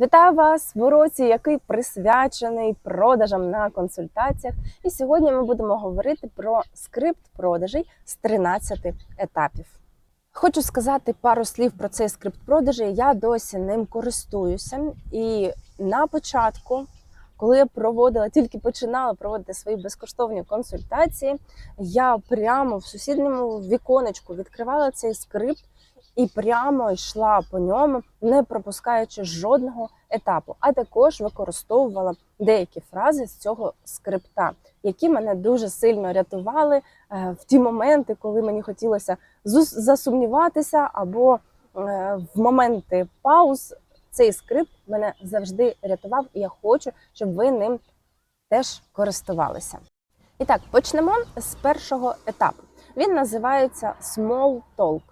Вітаю вас в уроці, який присвячений продажам на консультаціях. І сьогодні ми будемо говорити про скрипт продажей з 13 етапів. Хочу сказати пару слів про цей скрипт продажей. Я досі ним користуюся. І на початку, коли я проводила, тільки починала проводити свої безкоштовні консультації, я прямо в сусідньому віконечку відкривала цей скрипт і прямо йшла по ньому, не пропускаючи жодного етапу, а також використовувала деякі фрази з цього скрипта, які мене дуже сильно рятували е, в ті моменти, коли мені хотілося засумніватися, або е, в моменти пауз цей скрипт мене завжди рятував, і я хочу, щоб ви ним теж користувалися. І так, почнемо з першого етапу. Він називається Small Talk.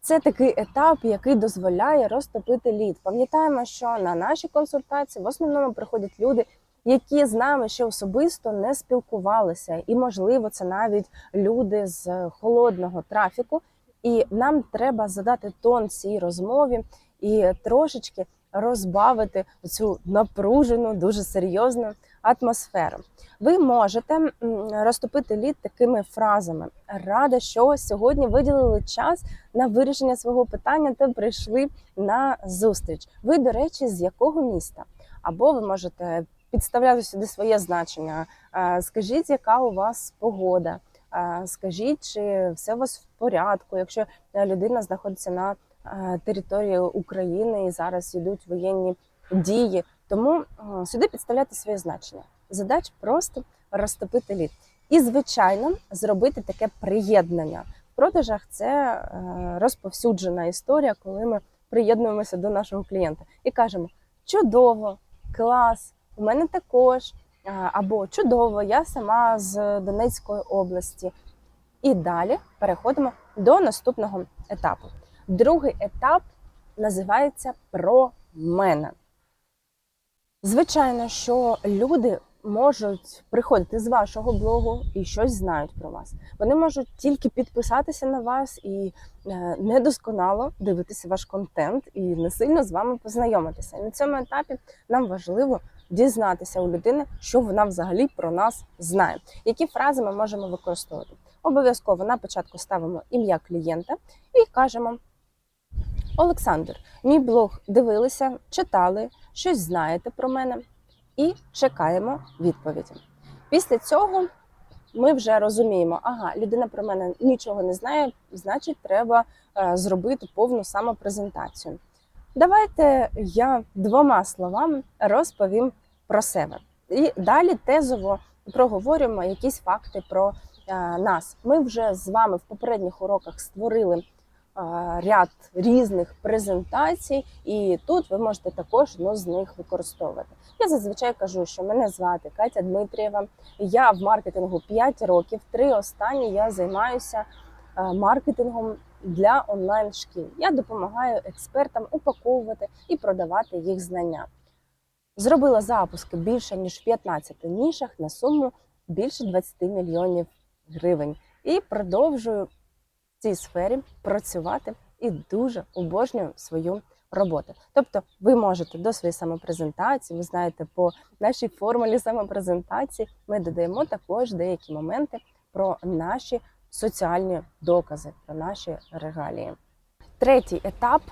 Це такий етап, який дозволяє розтопити лід. Пам'ятаємо, що на наші консультації в основному приходять люди, які з нами ще особисто не спілкувалися, і можливо, це навіть люди з холодного трафіку. І нам треба задати тон цій розмові і трошечки розбавити цю напружену, дуже серйозну атмосферу. Ви можете розтопити лід такими фразами. Рада, що сьогодні виділили час на вирішення свого питання та прийшли на зустріч. Ви, до речі, з якого міста? Або ви можете підставляти сюди своє значення. Скажіть, яка у вас погода? Скажіть, чи все у вас в порядку, якщо е, людина знаходиться на е, території України і зараз йдуть воєнні дії. Тому е, сюди підставляти своє значення. Задача просто розтопити лід. І, звичайно, зробити таке приєднання. В продажах це е, розповсюджена історія, коли ми приєднуємося до нашого клієнта і кажемо: чудово, клас, у мене також. е, Або чудово, я сама з Донецької області. І далі переходимо до наступного етапу. Другий етап називається про мене. Звичайно, що люди можуть приходити з вашого блогу і щось знають про вас. Вони можуть тільки підписатися на вас і е, недосконало дивитися ваш контент і не сильно з вами познайомитися. І на цьому етапі нам важливо дізнатися у людини, що вона взагалі про нас знає. Які фрази ми можемо використовувати? Обов'язково на початку ставимо ім'я клієнта і кажемо: Олександр, мій блог дивилися, читали, щось знаєте про мене і чекаємо відповіді. Після цього ми вже розуміємо, ага, людина про мене нічого не знає, значить, треба е, зробити повну самопрезентацію. Давайте я двома словами розповім про себе. І далі тезово проговорюємо якісь факти про е, нас. Ми вже з вами в попередніх уроках створили ряд різних презентацій, і тут ви можете також одну з них використовувати. Я зазвичай кажу, що мене звати Катя Дмитрієва. Я в маркетингу 5 років. Три останні я займаюся е, маркетингом для онлайн шкіл. Я допомагаю експертам упаковувати і продавати їх знання. Зробила запуски більше ніж в 15 нішах на суму більше 20 мільйонів гривень. І продовжую цій сфері працювати і дуже обожнюю свою роботу. Тобто, ви можете до своєї самопрезентації, ви знаєте, по нашій формулі самопрезентації ми додаємо також деякі моменти про наші соціальні докази, про наші регалії. Третій етап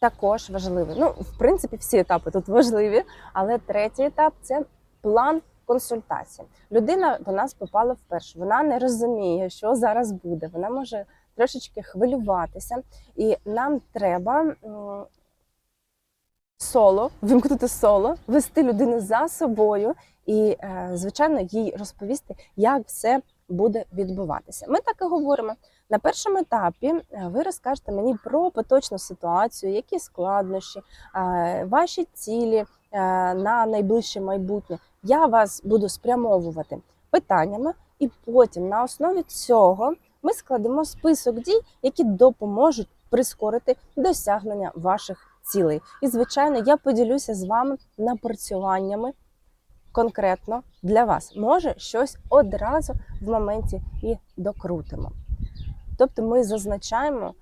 також важливий. Ну, в принципі, всі етапи тут важливі, але третій етап це план консультації. Людина до нас попала вперше. Вона не розуміє, що зараз буде. Вона може трошечки хвилюватися, і нам треба соло, вимкнути соло, вести людину за собою і, е, звичайно, їй розповісти, як все буде відбуватися. Ми так і говоримо. На першому етапі е, ви розкажете мені про поточну ситуацію, які складнощі, ваші цілі е, на найближче майбутнє. Я вас буду спрямовувати питаннями, і потім на основі цього ми складемо список дій, які допоможуть прискорити досягнення ваших цілей. І, звичайно, я поділюся з вами напрацюваннями конкретно для вас. Може, щось одразу в моменті і докрутимо. Тобто ми зазначаємо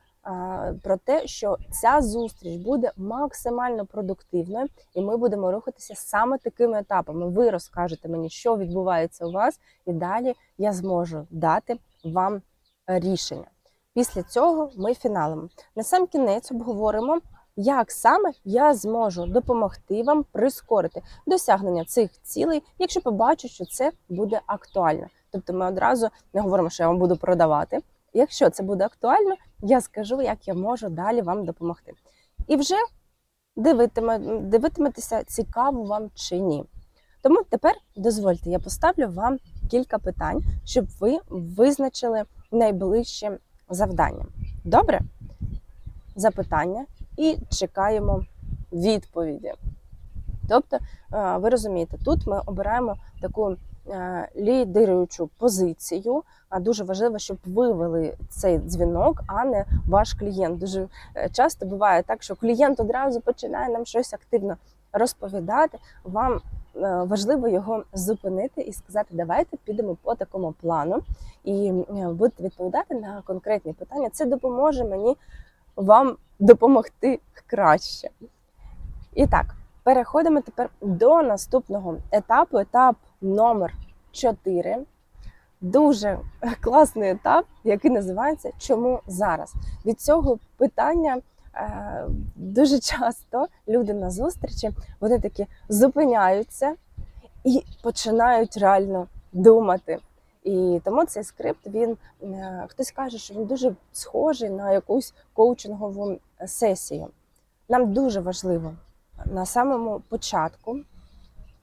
про те, що ця зустріч буде максимально продуктивною, і ми будемо рухатися саме такими етапами. Ви розкажете мені, що відбувається у вас, і далі я зможу дати вам рішення. Після цього ми фіналимо. На сам кінець обговоримо, як саме я зможу допомогти вам прискорити досягнення цих цілей, якщо побачу, що це буде актуально. Тобто ми одразу не говоримо, що я вам буду продавати. Якщо це буде актуально, я скажу, як я можу далі вам допомогти. І вже дивитиме, дивитиметеся, цікаво вам чи ні. Тому тепер дозвольте, я поставлю вам кілька питань, щоб ви визначили найближче завдання. Добре? Запитання і чекаємо відповіді. Тобто, е, ви розумієте, тут ми обираємо таку е, лідируючу позицію. А дуже важливо, щоб ви вели цей дзвінок, а не ваш клієнт. Дуже е, часто буває так, що клієнт одразу починає нам щось активно розповідати. Вам важливо його зупинити і сказати, давайте підемо по такому плану і будете відповідати на конкретні питання. Це допоможе мені вам допомогти краще. І так, переходимо тепер до наступного етапу. Етап номер 4. Дуже класний етап, який називається Чому зараз? Від цього питання е, дуже часто люди на зустрічі вони такі зупиняються і починають реально думати. І тому цей скрипт він е, хтось каже, що він дуже схожий на якусь коучингову сесію. Нам дуже важливо на самому початку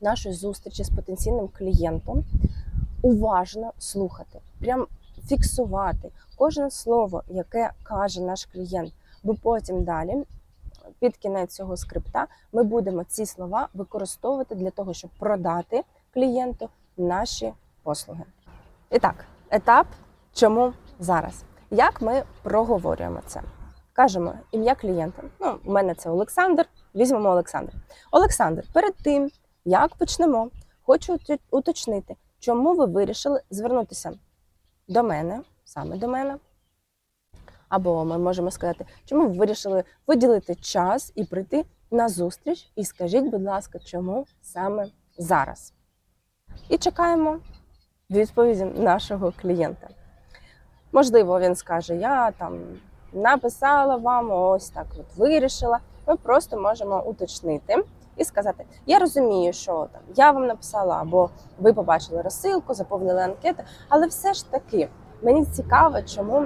нашої зустрічі з потенційним клієнтом уважно слухати, прям фіксувати кожне слово, яке каже наш клієнт, бо потім далі. Під кінець цього скрипта ми будемо ці слова використовувати для того, щоб продати клієнту наші послуги. І так, етап, чому зараз? Як ми проговорюємо це? Кажемо ім'я клієнта. Ну, у мене це Олександр. Візьмемо Олександра. Олександр, перед тим як почнемо, хочу уточнити, чому ви вирішили звернутися до мене, саме до мене. Або ми можемо сказати, чому ви вирішили виділити час і прийти на зустріч, і скажіть, будь ласка, чому саме зараз? І чекаємо відповіді нашого клієнта. Можливо, він скаже: Я там написала вам, ось так от вирішила. Ми просто можемо уточнити і сказати: Я розумію, що там я вам написала, або ви побачили розсилку, заповнили анкети, але все ж таки мені цікаво, чому,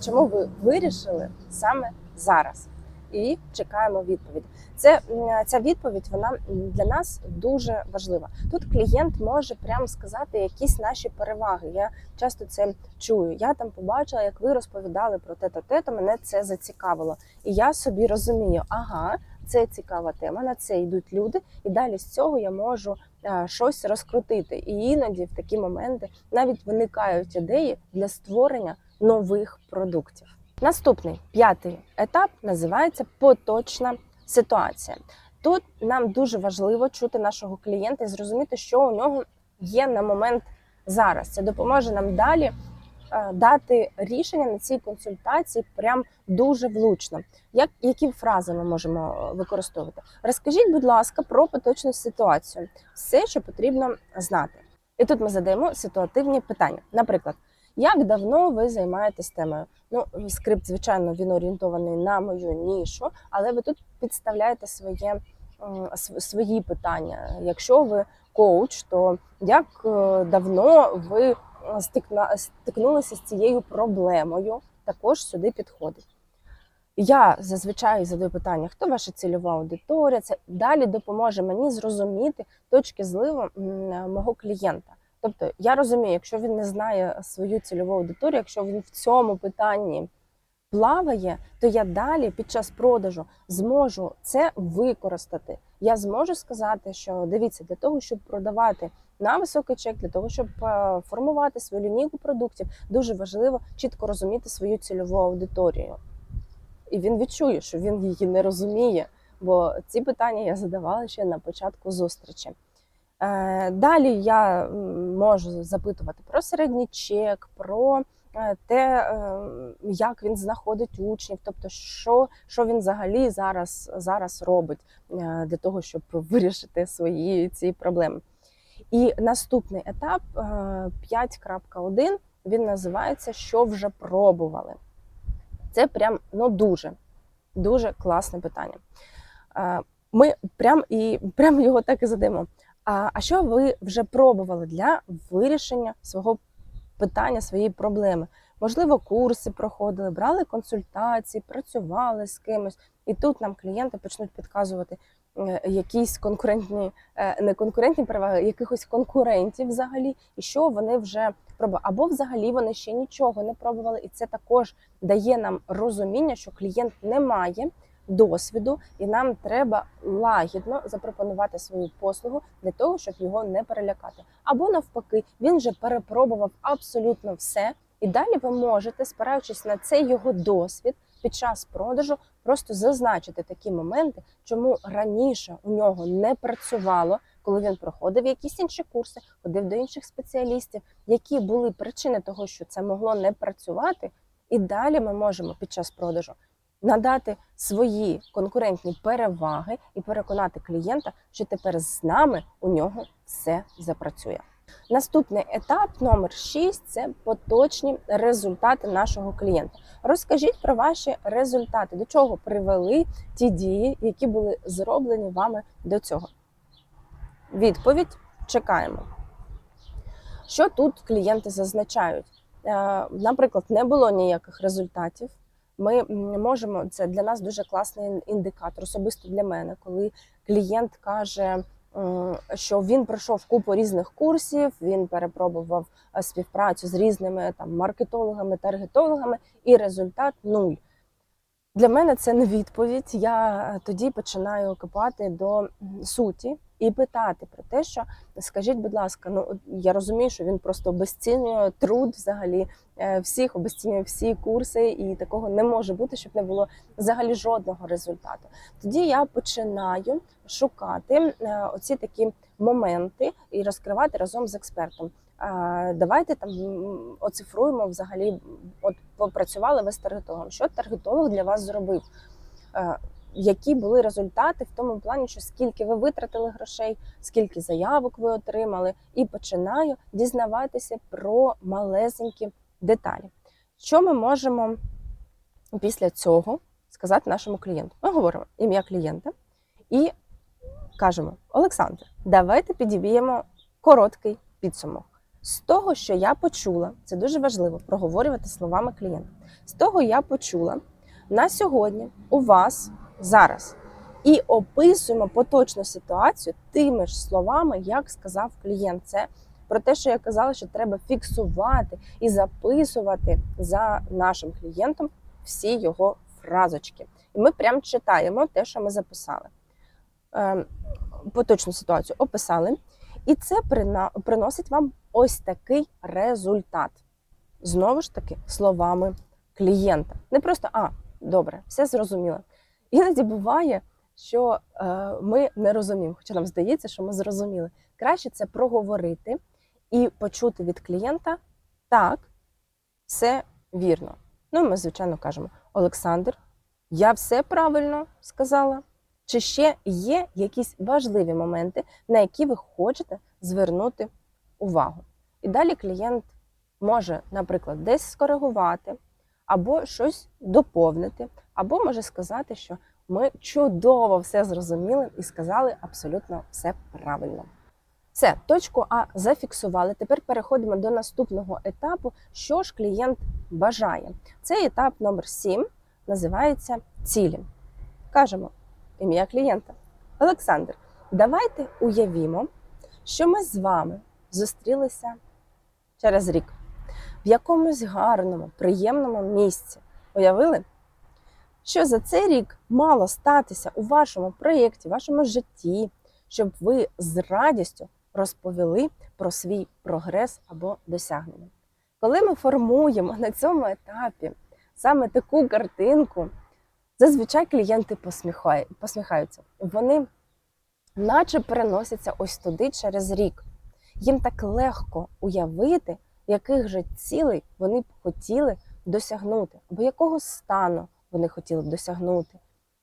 чому ви вирішили саме зараз. І чекаємо відповідь. Це ця відповідь вона для нас дуже важлива. Тут клієнт може прямо сказати якісь наші переваги. Я часто це чую. Я там побачила, як ви розповідали про те, то те, то мене це зацікавило. І я собі розумію, ага, це цікава тема. На це йдуть люди, і далі з цього я можу щось розкрутити. І іноді в такі моменти навіть виникають ідеї для створення нових продуктів. Наступний п'ятий етап називається поточна ситуація. Тут нам дуже важливо чути нашого клієнта і зрозуміти, що у нього є на момент зараз. Це допоможе нам далі дати рішення на цій консультації прям дуже влучно. Як які фрази ми можемо використовувати? Розкажіть, будь ласка, про поточну ситуацію, все, що потрібно знати. І тут ми задаємо ситуативні питання. Наприклад, як давно ви займаєтесь темою? Ну, скрипт, звичайно, він орієнтований на мою нішу, але ви тут підставляєте своє, свої питання. Якщо ви коуч, то як е, давно ви стикнулися з цією проблемою? Також сюди підходить. Я зазвичай задаю питання, хто ваша цільова аудиторія? Це далі допоможе мені зрозуміти точки зливу мого клієнта. Тобто я розумію, якщо він не знає свою цільову аудиторію, якщо він в цьому питанні плаває, то я далі під час продажу зможу це використати. Я зможу сказати, що дивіться, для того, щоб продавати на високий чек, для того, щоб е, формувати свою лінійку продуктів, дуже важливо чітко розуміти свою цільову аудиторію. І він відчує, що він її не розуміє, бо ці питання я задавала ще на початку зустрічі. Е, далі я можу запитувати про середній чек, про е, те, як він знаходить учнів, тобто, що, що він взагалі зараз, зараз робить для того, щоб вирішити свої ці проблеми. І наступний етап е, 5.1, він називається Що вже пробували. Це прям ну дуже, дуже класне питання. Е, Ми прям і прям його так і задаємо. А, а що ви вже пробували для вирішення свого питання, своєї проблеми? Можливо, курси проходили, брали консультації, працювали з кимось, і тут нам клієнти почнуть підказувати е, якісь конкурентні, е, не конкурентні переваги, якихось конкурентів взагалі, і що вони вже пробували. Або взагалі вони ще нічого не пробували, і це також дає нам розуміння, що клієнт не має досвіду, і нам треба лагідно запропонувати свою послугу для того, щоб його не перелякати. Або навпаки, він вже перепробував абсолютно все, і далі ви можете, спираючись на цей його досвід під час продажу, просто зазначити такі моменти, чому раніше у нього не працювало. Коли він проходив якісь інші курси, ходив до інших спеціалістів, які були причини того, що це могло не працювати, і далі ми можемо під час продажу надати свої конкурентні переваги і переконати клієнта, що тепер з нами у нього все запрацює. Наступний етап номер 6 – це поточні результати нашого клієнта. Розкажіть про ваші результати, до чого привели ті дії, які були зроблені вами до цього. Відповідь чекаємо. Що тут клієнти зазначають? Е, Наприклад, не було ніяких результатів. Ми можемо це для нас дуже класний індикатор, особисто для мене, коли клієнт каже, що він пройшов купу різних курсів, він перепробував е, співпрацю з різними там маркетологами, таргетологами, і результат нуль. Для мене це не відповідь. Я е, тоді починаю копати до суті і питати про те, що скажіть, будь ласка, ну я розумію, що він просто обесцінює труд взагалі е, всіх, обесцінює всі курси, і такого не може бути, щоб не було взагалі жодного результату. Тоді я починаю шукати е, оці такі моменти і розкривати разом з експертом. Давайте там оцифруємо взагалі. От попрацювали ви з таргетологом. Що таргетолог для вас зробив? Які були результати в тому плані, що скільки ви витратили грошей, скільки заявок ви отримали, і починаю дізнаватися про малесенькі деталі. Що ми можемо після цього сказати нашому клієнту? Ми говоримо ім'я клієнта і кажемо: Олександр, давайте підіб'ємо короткий підсумок. З того, що я почула, це дуже важливо проговорювати словами клієнта. З того я почула на сьогодні у вас зараз і описуємо поточну ситуацію тими ж словами, як сказав клієнт. Це про те, що я казала, що треба фіксувати і записувати за нашим клієнтом всі його фразочки. І ми прям читаємо те, що ми записали. Ем, Поточну ситуацію описали, і це приносить вам ось такий результат. Знову ж таки, словами клієнта. Не просто а, добре, все зрозуміло. Іноді буває, що е, ми не розуміємо, хоча нам здається, що ми зрозуміли. Краще це проговорити і почути від клієнта так, все вірно. Ну, ми, звичайно, кажемо: Олександр, я все правильно сказала. Чи ще є якісь важливі моменти, на які ви хочете звернути увагу? І далі клієнт може, наприклад, десь скоригувати, або щось доповнити, або може сказати, що ми чудово все зрозуміли і сказали абсолютно все правильно. Все, точку А зафіксували. Тепер переходимо до наступного етапу, що ж клієнт бажає. Цей етап номер 7 називається цілі. Кажемо ім'я клієнта. Олександр, давайте уявімо, що ми з вами зустрілися через рік в якомусь гарному, приємному місці. Уявили? Що за цей рік мало статися у вашому проєкті, вашому житті, щоб ви з радістю розповіли про свій прогрес або досягнення. Коли ми формуємо на цьому етапі саме таку картинку, зазвичай клієнти посміхаються. Вони наче переносяться ось туди через рік. Їм так легко уявити, яких же цілей вони б хотіли досягнути, або якого стану вони хотіли б досягнути,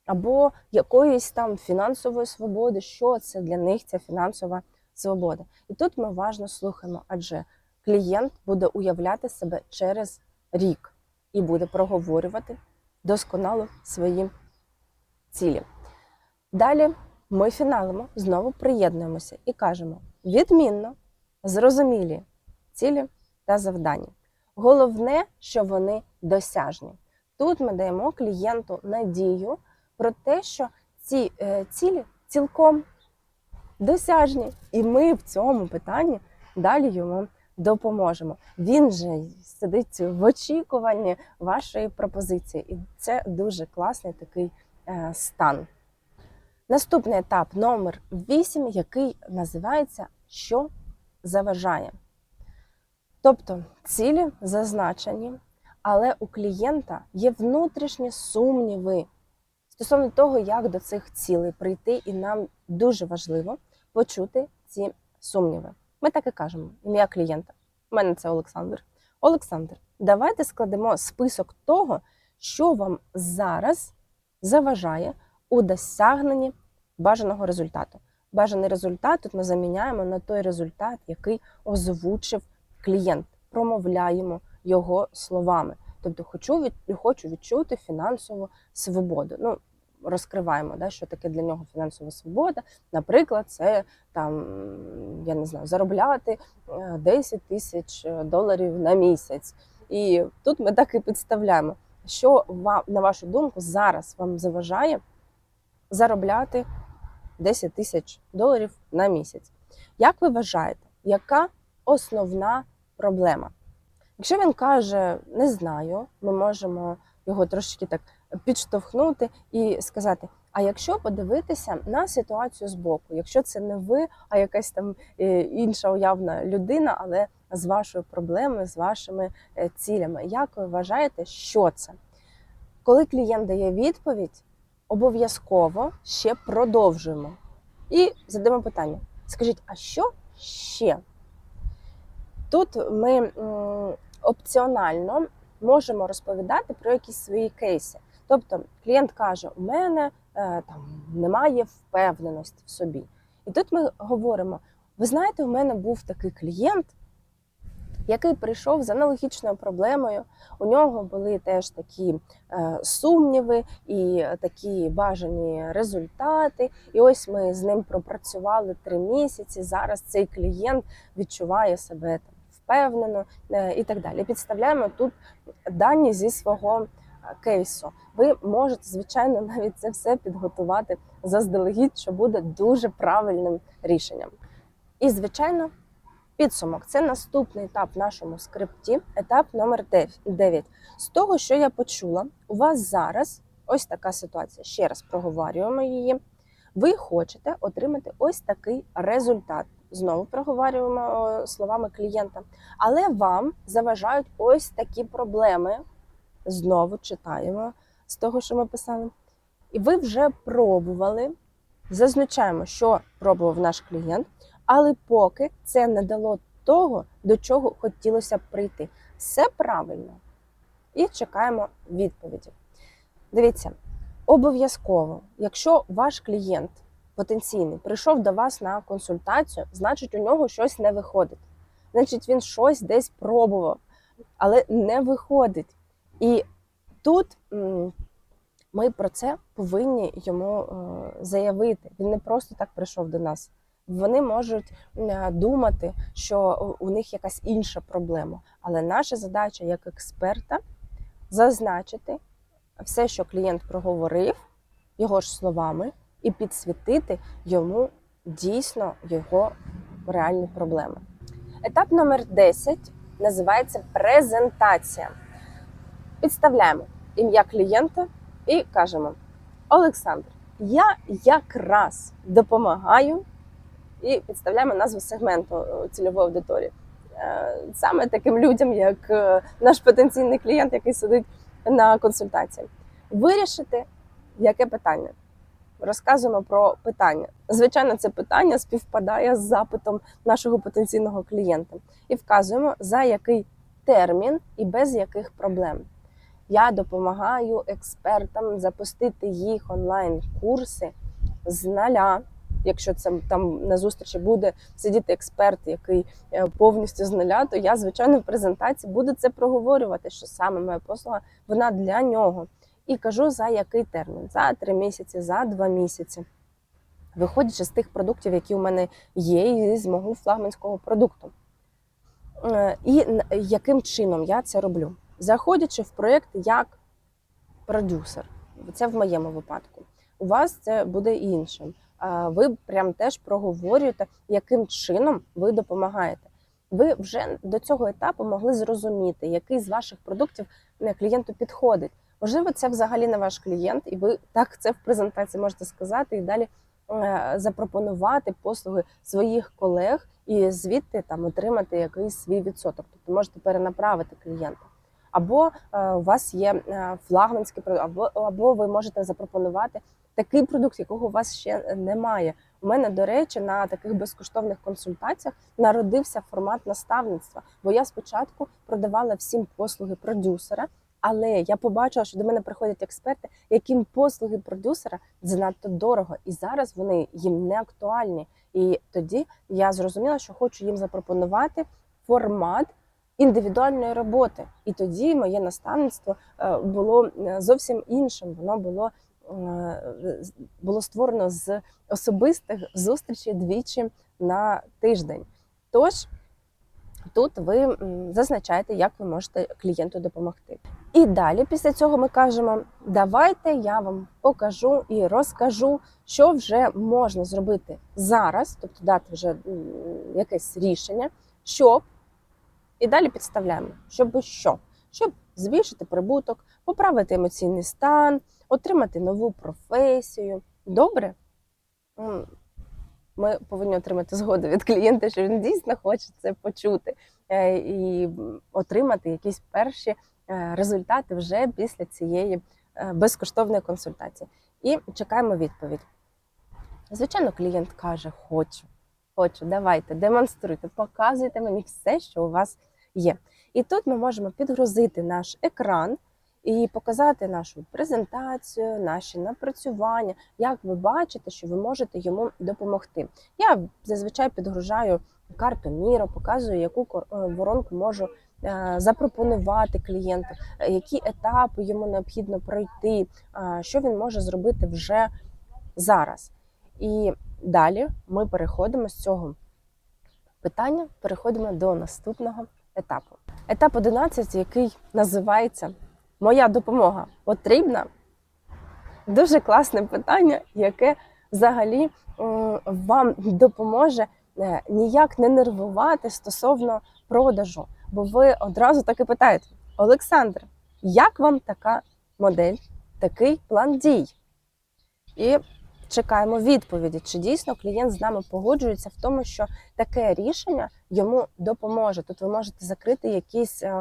або якоїсь там фінансової свободи, що це для них ця фінансова свобода. І тут ми уважно слухаємо, адже клієнт буде уявляти себе через рік і буде проговорювати досконало свої цілі. Далі ми фіналимо, знову приєднуємося і кажемо: відмінно, зрозумілі цілі та завдання. Головне, що вони досяжні. Тут ми даємо клієнту надію про те, що ці е, цілі цілком досяжні, і ми в цьому питанні далі йому допоможемо. Він же сидить в очікуванні вашої пропозиції, і це дуже класний такий е, стан. Наступний етап номер 8, який називається Що заважає. Тобто цілі зазначені, але у клієнта є внутрішні сумніви стосовно того, як до цих цілей прийти, і нам дуже важливо почути ці сумніви. Ми так і кажемо: ім'я клієнта. У мене це Олександр. Олександр, давайте складемо список того, що вам зараз заважає у досягненні бажаного результату. Бажаний результат тут ми заміняємо на той результат, який озвучив клієнт. Промовляємо його словами. Тобто, хочу від хочу відчути фінансову свободу. Ну розкриваємо, да, що таке для нього фінансова свобода. Наприклад, це там я не знаю, заробляти е, 10 тисяч доларів на місяць. І тут ми так і підставляємо, що вам, на вашу думку, зараз вам заважає заробляти 10 тисяч доларів на місяць. Як ви вважаєте, яка основна проблема? Якщо він каже не знаю, ми можемо його трошки так підштовхнути і сказати: а якщо подивитися на ситуацію збоку, якщо це не ви, а якась там е, інша уявна людина, але з вашою проблемою, з вашими е, цілями, як ви вважаєте, що це? Коли клієнт дає відповідь, обов'язково ще продовжуємо і задаємо питання: скажіть, а що ще? Тут ми опціонально можемо розповідати про якісь свої кейси. Тобто клієнт каже: у мене е, там немає впевненості в собі. І тут ми говоримо: ви знаєте, у мене був такий клієнт, який прийшов з аналогічною проблемою. У нього були теж такі е, сумніви і такі бажані результати. І ось ми з ним пропрацювали три місяці. Зараз цей клієнт відчуває себе впевнено е, і так далі. Підставляємо тут дані зі свого кейсу. Ви можете, звичайно, навіть це все підготувати заздалегідь, що буде дуже правильним рішенням. І, звичайно, підсумок це наступний етап в нашому скрипті, етап номер 9. З того, що я почула, у вас зараз ось така ситуація. Ще раз проговорюємо її. Ви хочете отримати ось такий результат. Знову проговорюємо словами клієнта, але вам заважають ось такі проблеми. Знову читаємо з того, що ми писали. І ви вже пробували. Зазначаємо, що пробував наш клієнт, але поки це не дало того, до чого хотілося б прийти. Все правильно. І чекаємо відповіді. Дивіться, обов'язково, якщо ваш клієнт потенційний прийшов до вас на консультацію, значить у нього щось не виходить. Значить, він щось десь пробував, але не виходить. І тут ми про це повинні йому заявити. Він не просто так прийшов до нас. Вони можуть думати, що у них якась інша проблема. Але наша задача як експерта зазначити все, що клієнт проговорив, його ж словами, і підсвітити йому дійсно його реальні проблеми. Етап номер 10 називається презентація. Підставляємо ім'я клієнта і кажемо: Олександр, я якраз допомагаю і підставляємо назву сегменту цільової аудиторії. Саме таким людям, як наш потенційний клієнт, який сидить на консультації. Вирішити яке питання? Розказуємо про питання. Звичайно, це питання співпадає з запитом нашого потенційного клієнта і вказуємо, за який термін і без яких проблем. Я допомагаю експертам запустити їх онлайн-курси з нуля. Якщо це там на зустрічі буде сидіти експерт, який е, повністю з нуля, то я, звичайно, в презентації буду це проговорювати, що саме моя послуга вона для нього. І кажу за який термін: за три місяці, за два місяці. Виходячи з тих продуктів, які у мене є, і з мого флагманського продукту. Е, І яким чином я це роблю? Заходячи в проєкт як продюсер, це в моєму випадку. У вас це буде іншим. Ви прям теж проговорюєте, яким чином ви допомагаєте. Ви вже до цього етапу могли зрозуміти, який з ваших продуктів е, клієнту підходить. Можливо, це взагалі не ваш клієнт, і ви так це в презентації можете сказати і далі е, запропонувати послуги своїх колег і звідти там отримати якийсь свій відсоток. Тобто можете перенаправити клієнта. Або е, у вас є е, флагманський продукт, або, або ви можете запропонувати такий продукт, якого у вас ще немає. У мене, до речі, на таких безкоштовних консультаціях народився формат наставництва, бо я спочатку продавала всім послуги продюсера. Але я побачила, що до мене приходять експерти, яким послуги продюсера занадто дорого, і зараз вони їм не актуальні. І тоді я зрозуміла, що хочу їм запропонувати формат індивідуальної роботи. І тоді моє наставництво е, було е, зовсім іншим. Воно було, е, було створено з особистих зустрічей двічі на тиждень. Тож тут ви зазначаєте, як ви можете клієнту допомогти. І далі, після цього, ми кажемо: давайте я вам покажу і розкажу, що вже можна зробити зараз, тобто дати вже якесь рішення, щоб і далі підставляємо, щоб що? Щоб збільшити прибуток, поправити емоційний стан, отримати нову професію. Добре? Ми повинні отримати згоду від клієнта, що він дійсно хоче це почути е, і отримати якісь перші результати вже після цієї е, безкоштовної консультації. І чекаємо відповідь. Звичайно, клієнт каже: Хочу, хочу, давайте, демонструйте, показуйте мені все, що у вас є. І тут ми можемо підгрузити наш екран і показати нашу презентацію, наші напрацювання, як ви бачите, що ви можете йому допомогти. Я зазвичай підгружаю карту Міро, показую, яку е, воронку можу е, запропонувати клієнту, е, які етапи йому необхідно пройти, е, що він може зробити вже зараз. І далі ми переходимо з цього питання, переходимо до наступного етапу. Етап 11, який називається Моя допомога потрібна. Дуже класне питання, яке взагалі вам допоможе е, ніяк не нервувати стосовно продажу. Бо ви одразу так і питаєте: Олександр, як вам така модель, такий план дій? І чекаємо відповіді, чи дійсно клієнт з нами погоджується в тому, що таке рішення йому допоможе. Тут ви можете закрити якісь е,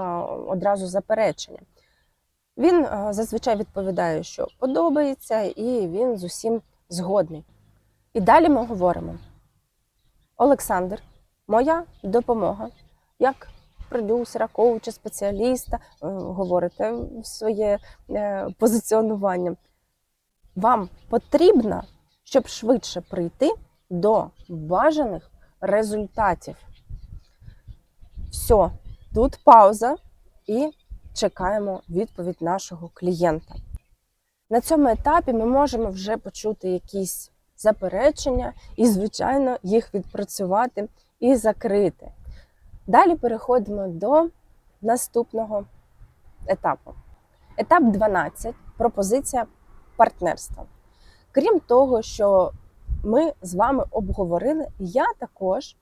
одразу заперечення. Він е, зазвичай відповідає, що подобається, і він з усім згодний. І далі ми говоримо: Олександр, моя допомога як продюсера, коуча, спеціаліста, е, говорите своє е, позиціонування. Вам потрібно, щоб швидше прийти до бажаних результатів. Все, тут пауза і чекаємо відповідь нашого клієнта. На цьому етапі ми можемо вже почути якісь заперечення і, звичайно, їх відпрацювати і закрити. Далі переходимо до наступного етапу. Етап 12 пропозиція партнерства. Крім того, що ми з вами обговорили, я також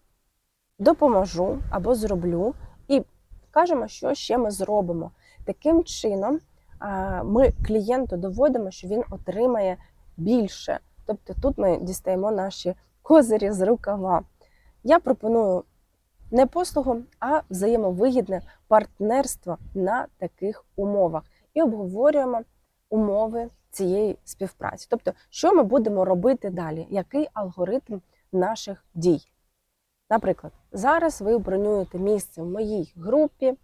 допоможу або зроблю і кажемо, що ще ми зробимо. Таким чином, ми клієнту доводимо, що він отримає більше. Тобто тут ми дістаємо наші козирі з рукава. Я пропоную не послугу, а взаємовигідне партнерство на таких умовах. І обговорюємо умови цієї співпраці. Тобто, що ми будемо робити далі? Який алгоритм наших дій? Наприклад, зараз ви бронюєте місце в моїй групі,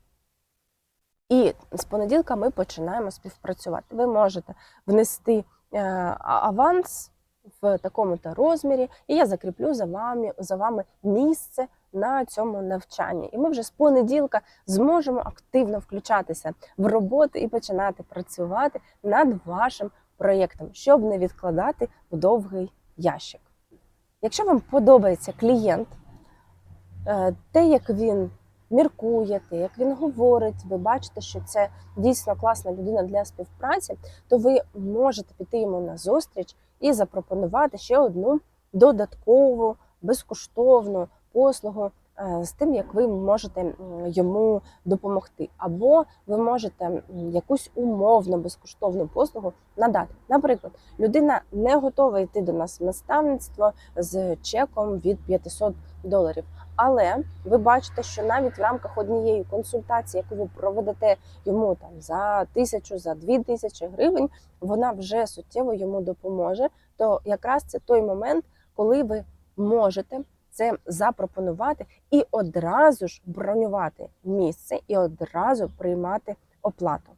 і з понеділка ми починаємо співпрацювати. Ви можете внести е, аванс в такому-то розмірі, і я закріплю за вами, за вами місце на цьому навчанні. І ми вже з понеділка зможемо активно включатися в роботу і починати працювати над вашим проєктом, щоб не відкладати в довгий ящик. Якщо вам подобається клієнт, е, те, як він міркує, як він говорить, ви бачите, що це дійсно класна людина для співпраці, то ви можете піти йому на зустріч і запропонувати ще одну додаткову безкоштовну послугу е, з тим, як ви можете йому допомогти, або ви можете якусь умовно безкоштовну послугу надати. Наприклад, людина не готова йти до нас в наставництво з чеком від 500 доларів. Але ви бачите, що навіть в рамках однієї консультації, яку ви проведете йому там за тисячу, за дві тисячі гривень, вона вже суттєво йому допоможе. То якраз це той момент, коли ви можете це запропонувати і одразу ж бронювати місце, і одразу приймати оплату.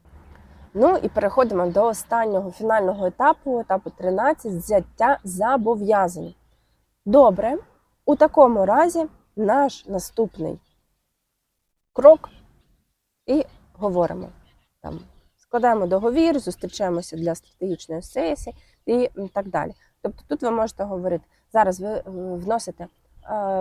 Ну і переходимо до останнього фінального етапу, етапу 13 взяття зобов'язань. Добре, у такому разі наш наступний крок і говоримо. Там, складаємо договір, зустрічаємося для стратегічної сесії і так далі. Тобто тут ви можете говорити, зараз ви е, вносите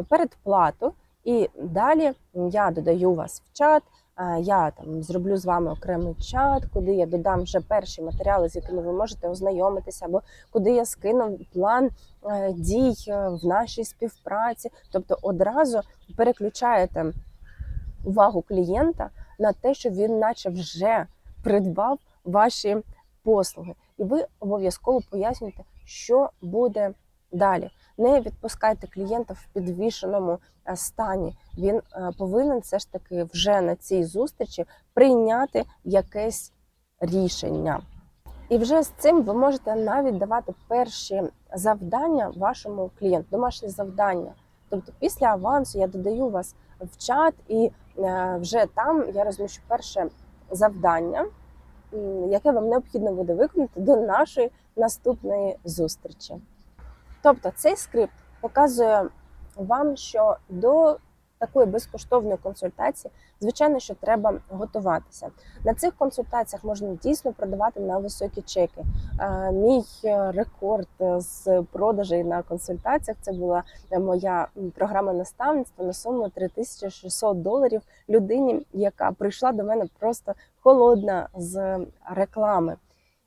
передплату, і далі я додаю вас в чат. е, Я там зроблю з вами окремий чат, куди я додам вже перші матеріали, з якими ви можете ознайомитися, або куди я скину план е, дій е, в нашій співпраці. Тобто одразу переключаєте увагу клієнта на те, що він, наче вже придбав ваші послуги, і ви обов'язково пояснюєте, що буде далі. Не відпускайте клієнта в підвішеному е, стані. Він е, повинен все ж таки вже на цій зустрічі прийняти якесь рішення. І вже з цим ви можете навіть давати перші завдання вашому клієнту, домашні завдання. Тобто, після авансу я додаю вас в чат, і е, вже там я розміщу перше завдання, яке вам необхідно буде виконати до нашої наступної зустрічі. Тобто, цей скрипт показує вам, що до такої безкоштовної консультації, звичайно, що треба готуватися. На цих консультаціях можна дійсно продавати на високі чеки. Е, Мій е, рекорд е, з продажей на консультаціях це була моя програма наставництва на суму 3600 доларів людині, яка прийшла до мене просто холодна з реклами.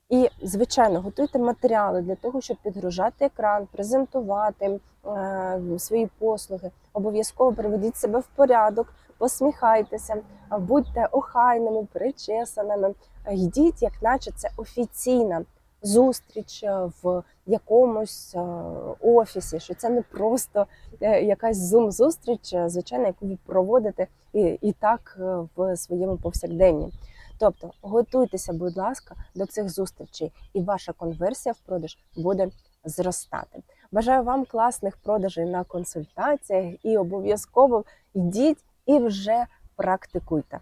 І, звичайно, готуйте матеріали для того, щоб підгружати екран, презентувати е, свої послуги. Обов'язково приведіть себе в порядок, посміхайтеся, будьте охайними, причесаними. Йдіть, як наче це офіційна зустріч е, в якомусь е, офісі, що це не просто якась зум-зустріч, звичайно, яку ви проводите і, і так в своєму повсякденні. Тобто готуйтеся, будь ласка, до цих зустрічей, і ваша конверсія в продаж буде зростати. Бажаю вам класних продажей на консультаціях і обов'язково йдіть і вже практикуйте.